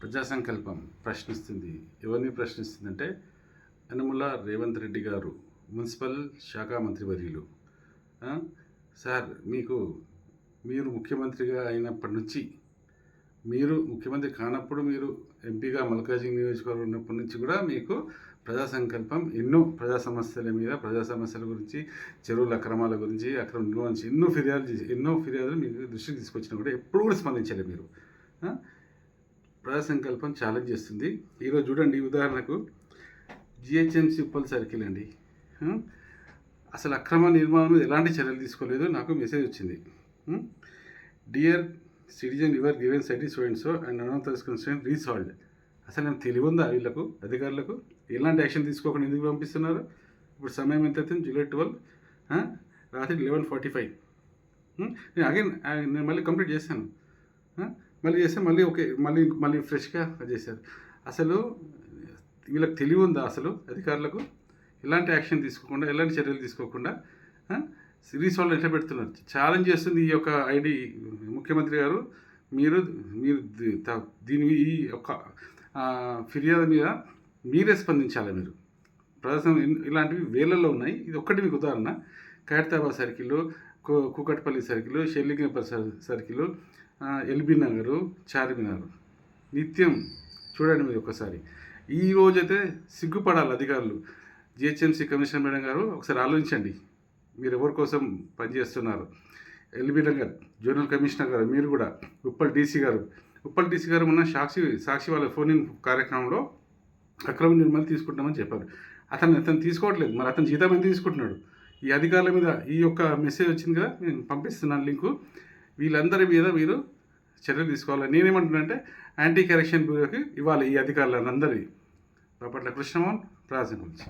ప్రజా సంకల్పం ప్రశ్నిస్తుంది. ఎవరిని ప్రశ్నిస్తుందంటే యనమల రేవంత్ రెడ్డి గారు మున్సిపల్ శాఖ మంత్రివర్యులు వర్యులు. సార్ మీకు మీరు ముఖ్యమంత్రిగా అయినప్పటి నుంచి మీరు ముఖ్యమంత్రి కానప్పుడు మీరు ఎంపీగా మల్కాజింగ్ నియోజకవర్గం ఉన్నప్పటి నుంచి కూడా మీకు ప్రజా సంకల్పం ఎన్నో ప్రజా సమస్యల మీద ప్రజా సమస్యల గురించి చెరువుల అక్రమాల గురించి అక్రమ గురించి ఎన్నో ఫిర్యాదులు చేసి ఎన్నో ఫిర్యాదులు మీకు దృష్టికి తీసుకొచ్చినా కూడా ఎప్పుడు కూడా స్పందించలేదు మీరు. ప్రజా సంకల్పం ఛాలెంజ్ చేస్తుంది. ఈరోజు చూడండి ఉదాహరణకు జిహెచ్ఎంసీ ఉప్పల్ సర్కిల్ అండి. అసలు అక్రమ నిర్మాణం మీద ఎలాంటి చర్యలు తీసుకోలేదు నాకు మెసేజ్ వచ్చింది. Dear citizen your given city so and అనంతస్ constant resolved అసలు నేను తెలివి ఉందా వీళ్ళకు అధికారులకు? ఎలాంటి యాక్షన్ తీసుకోకుండా ఎందుకు పంపిస్తున్నారు? ఇప్పుడు సమయం ఎంత అవుతుంది? జూలై ట్వెల్వ్ రాత్రి లెవెన్ ఫార్టీ ఫైవ్ నేను అగైన్ నేను మళ్ళీ కంప్లీట్ చేశాను మళ్ళీ చేస్తే మళ్ళీ ఓకే మళ్ళీ మళ్ళీ ఫ్రెష్గా చేశారు. అసలు వీళ్ళకి తెలివి ఉందా అసలు అధికారులకు? ఎలాంటి యాక్షన్ తీసుకోకుండా ఎలాంటి చర్యలు తీసుకోకుండా సిరీస్ వాళ్ళు ఎట్లా పెడుతున్నారు? ఛాలెంజ్ చేస్తుంది ఈ యొక్క ఐడి ముఖ్యమంత్రి గారు. మీరు మీరు దీని ఈ యొక్క ఫిర్యాదు మీద మీరే స్పందించాలి మీరు? ప్రదర్శన ఇలాంటివి వేలల్లో ఉన్నాయి. ఇది ఒక్కటి మీకు ఉదాహరణ. ఖైరతాబాద్ సర్కిల్ కు- Kukatpally circle Serilingampally circle LB Nagar Charminar నిత్యం చూడండి మీరు ఒక్కసారి ఈ రోజైతే సిగ్గుపడాలి అధికారులు. జిహెచ్ఎంసీ కమిషనర్ మేడం గారు ఒకసారి ఆలోచించండి. మీరు ఎవరి కోసం పనిచేస్తున్నారు ఎల్బీ నగర్ జోనల్ కమిషనర్ గారు మీరు కూడా ఉప్పల్ డీసీ గారు. ఉప్పల్ డీసీ గారు మొన్న సాక్షి సాక్షి వాళ్ళ ఫోన్ ఇన్ కార్యక్రమంలో అక్రమ నిర్మాణం తీసుకుంటామని చెప్పారు. అతను అతను తీసుకోవట్లేదు. మరి అతను జీతం ఎంత తీసుకుంటున్నాడు? ఈ అధికారుల మీద ఈ యొక్క మెసేజ్ వచ్చింది కదా నేను పంపిస్తున్నాను లింకు. వీళ్ళందరి మీద మీరు చర్యలు తీసుకోవాలి. నేనేమంటున్నానంటే యాంటీ కరెక్షన్ బ్యూరోకి ఇవ్వాలి ఈ అధికారులందరి బాపట్ల కృష్ణమోహన్ ప్రాజెక్ట్ గురించి